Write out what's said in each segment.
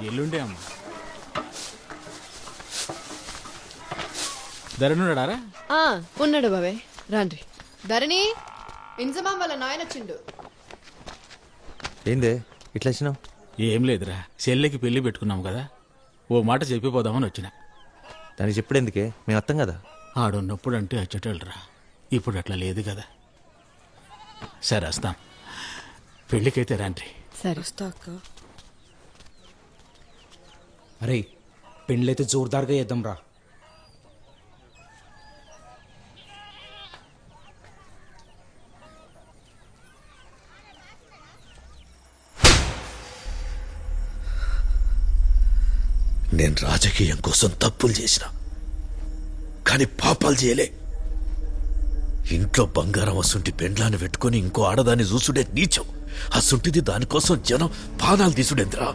ఎల్లుండే అమ్మ. ధరణుడారా ఆ, ఉన్నాడు బాబాయ్ రాండ్రి. ధరణి ఇంజమాం వాళ్ళ నాయన వచ్చిండు. ఏందే? ఇట్లా వచ్చినావు? ఏం లేదురా. చెల్లెకి పెళ్ళి పెట్టుకున్నాం కదా. ఓ మాట చెప్పిపోదామని వచ్చిన. దానికి చెప్పుడెందుకే? మేము అర్థం కదా? ఆడున్నప్పుడు అంటే అచ్చటోళ్ళరా. ఇప్పుడు అట్లా లేదు కదా. సరే వస్తాం. పెళ్ళికైతే రాండ్రి. సరే వస్తా అక్క. అరే పెండ్లైతే జోర్దార్గా చేద్దాం రా నేను రాజకీయం కోసం తప్పులు చేసిన కానీ పాపాలు చేయలే. ఇంట్లో బంగారం అసుంటి పెండ్లాన్ని పెట్టుకొని ఇంకో ఆడదాన్ని చూసుడే నీచం. అసుంటిది దానికోసం జనం పానాలు తీసుడేంద్రా.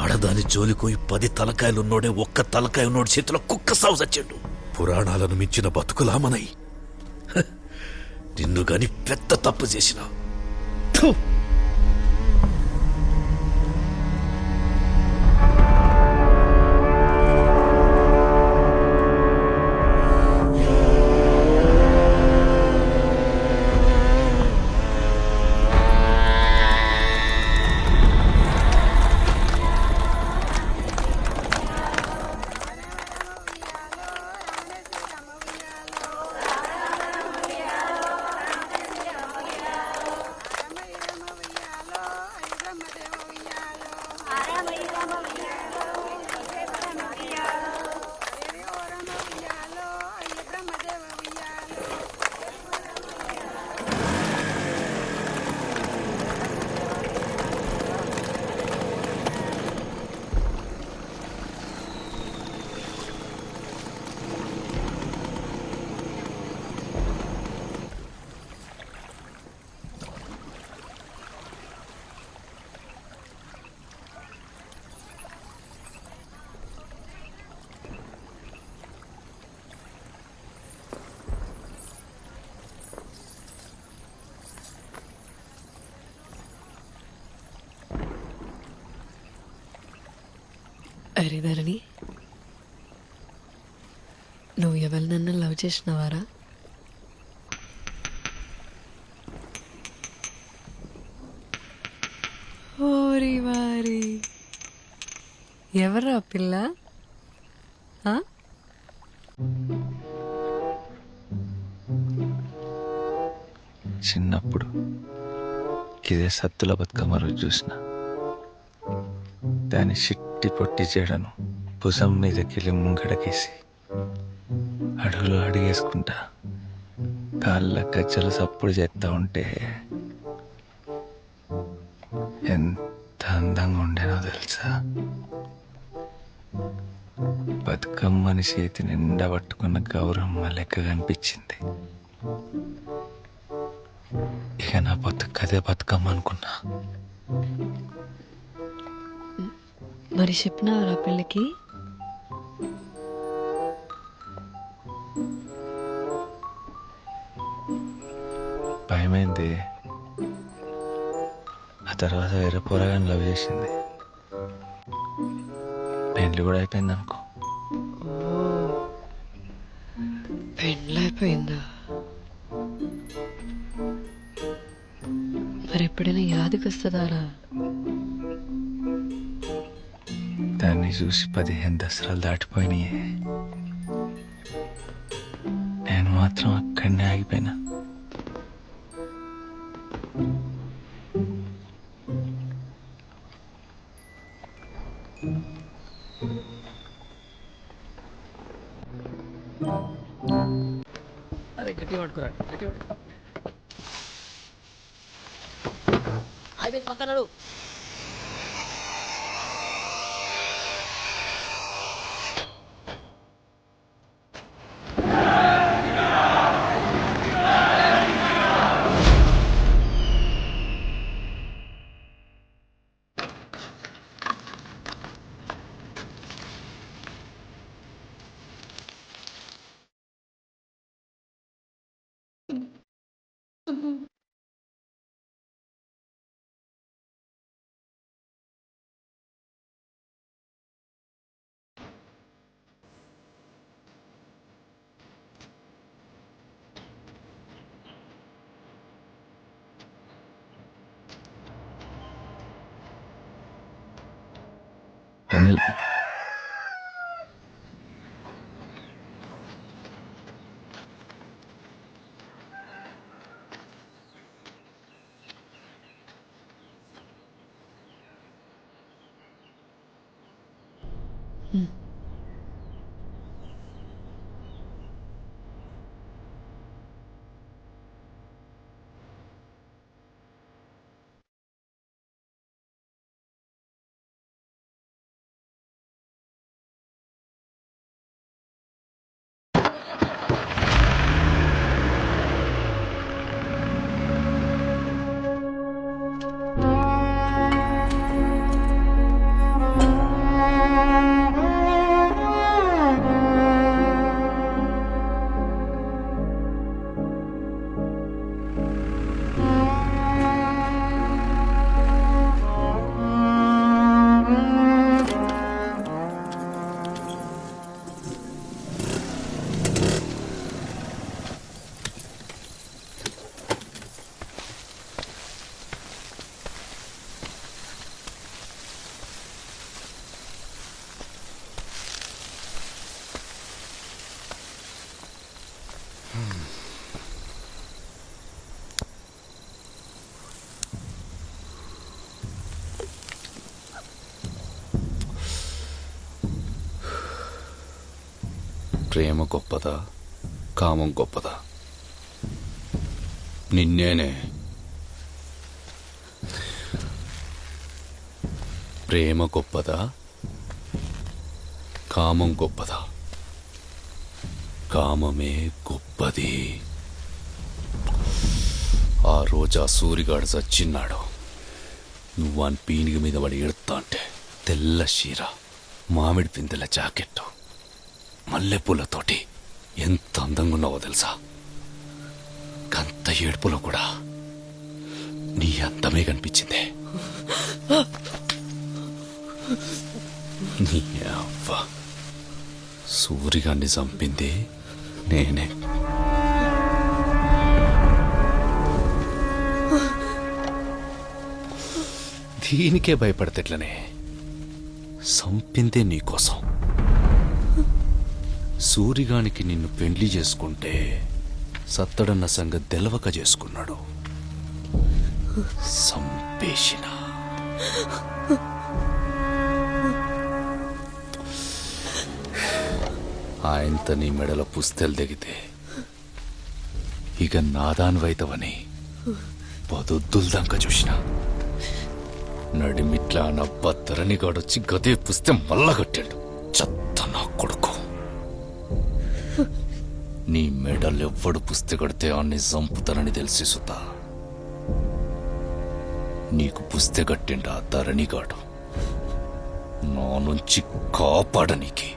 ఆడదాని జోలికోయి పది తలకాయలున్నోడే ఒక్క తలకాయ ఉన్నోడి చేతిలో కుక్క సాగు చచ్చాడు పురాణాలను మించిన బతుకులామనై నిన్ను గాని పెద్ద తప్పు చేసినా. అరే ధరణి. నువ్వు ఎవరినన్నా లవ్ చేసినవారా? ఓరి వారి. ఎవరా పిల్ల? ఆ? చిన్నప్పుడు ఇదే సత్తుల బతుకమ్మ రోజు చూసిన. దాని చిట్టి పొట్టి చెడను భుజం మీదకెళ్ళి ముంగడకేసి అడుగులు అడిగేసుకుంటా కాళ్ళ గజ్జలు సప్పుడు చేస్తా ఉంటే ఎంత అందంగా ఉండేనో తెలుసా? బతుకమ్మని చేతి నిండా పట్టుకున్న గౌరమ్మ లెక్క కనిపించింది. ఇక నా బతుకు అదే బతుకమ్మ అనుకున్నా. మరి చెప్పినవారా పిల్లకి భయమైంది. ఆ తర్వాత వేరే పోరగాని లవ్ చేసింది. పెళ్ళి కూడా అయిపోయింది అనుకో. పెళ్ళైపోయిందా మరి ఎప్పుడైనా యాదికి వస్తుందారా చూసి పదిహేను దసరాలు దాటిపోయినాయి నేను మాత్రం అక్కడనే ఆగిపోయినా అరే గట్టి పట్టుకురా గట్టి పట్టుకో పక్కన Cái 嗯。ప్రేమ గొప్పదా కామం గొప్పదా నిన్నేనే ప్రేమ గొప్పదా కామం గొప్పదా కామమే గొప్పది ఆ రోజు ఆ సూరిగాడు చచ్చిన్నాడు నువ్వు అని పీనిగి మీద పడి ఎడతా అంటే తెల్ల చీర మామిడి పిందెల జాకెట్టు మల్లెపూలతోటి ఎంత అందంగా ఉన్నావో తెలుసా? కంత ఏడుపులో కూడా నీ అందమే కనిపించింది. నీ అవ్వ. సూరిగాన్ని చంపింది నేనే. దీనికే భయపడతట్లనే సంపిందే నీకోసం సూరిగానికి నిన్ను పెండ్లి చేసుకుంటే సత్తడన్న సంగతి తెలవక చేసుకున్నాడు. సంపేషణ ఆయంత నీ మెడలో పుస్తెలు దిగితే ఇక నాదాన్వైతవని పదొద్దుల దాకా చూసిన. నడిమిట్లా నా బత్తరని గాడొచ్చి గదే పుస్తే మళ్ళా కట్టాడు చెత్త నా కొడుకు. నీ మెడలెవ్వడు పుస్తె కడితే అన్ని చంపుతానని తెలిసి సుతా. నీకు పుస్తె కట్టిండా ధరణిగాడు. నా నుంచి కాపాడనీకి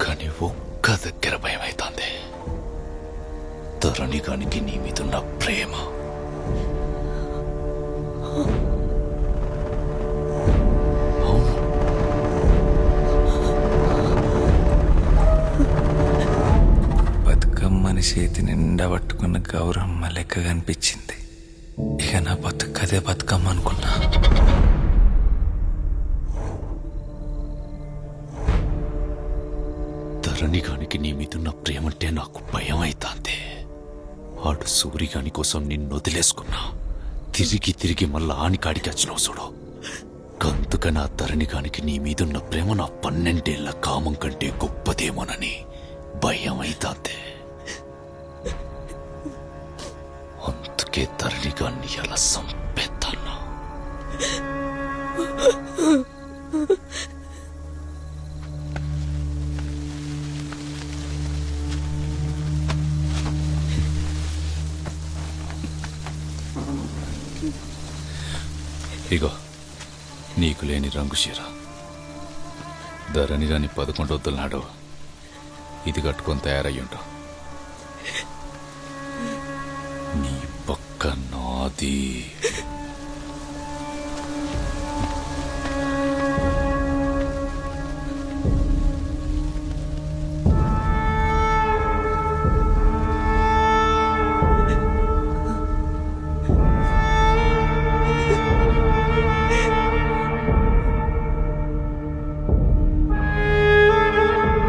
కానీ ఒక్క దగ్గర భయమైతాందే. ధరణిగానికి నీ మీదున్న ప్రేమ. పట్టుకున్న గౌరమ్మ లెక్క కనిపించింది ఇక నా బతుకదే బతుకమ్మ అనుకున్నా ధరణిగానికి నీ మీదున్న ప్రేమంటే నాకు భయం అవుతాంది ఆడు సూరిగాని కోసం నిన్ను వదిలేసుకున్నా. తిరిగి తిరిగి మళ్ళా ఆనికాడికి వచ్చినావు చూడు. కందుక నా ధరణిగానికి నీ మీదున్న ప్రేమ నా పన్నెండేళ్ళ కామం కంటే గొప్పదేమోనని భయం అవుతాందే అందుకే ధరణిగాన్ని ఎలా సంపేస్తాను ఇగో నీకు లేని రంగు చీర. ధరణి రాని పదకొండు వద్దులనాడు ఇది కట్టుకొని తయారయ్యుంటావు Adi.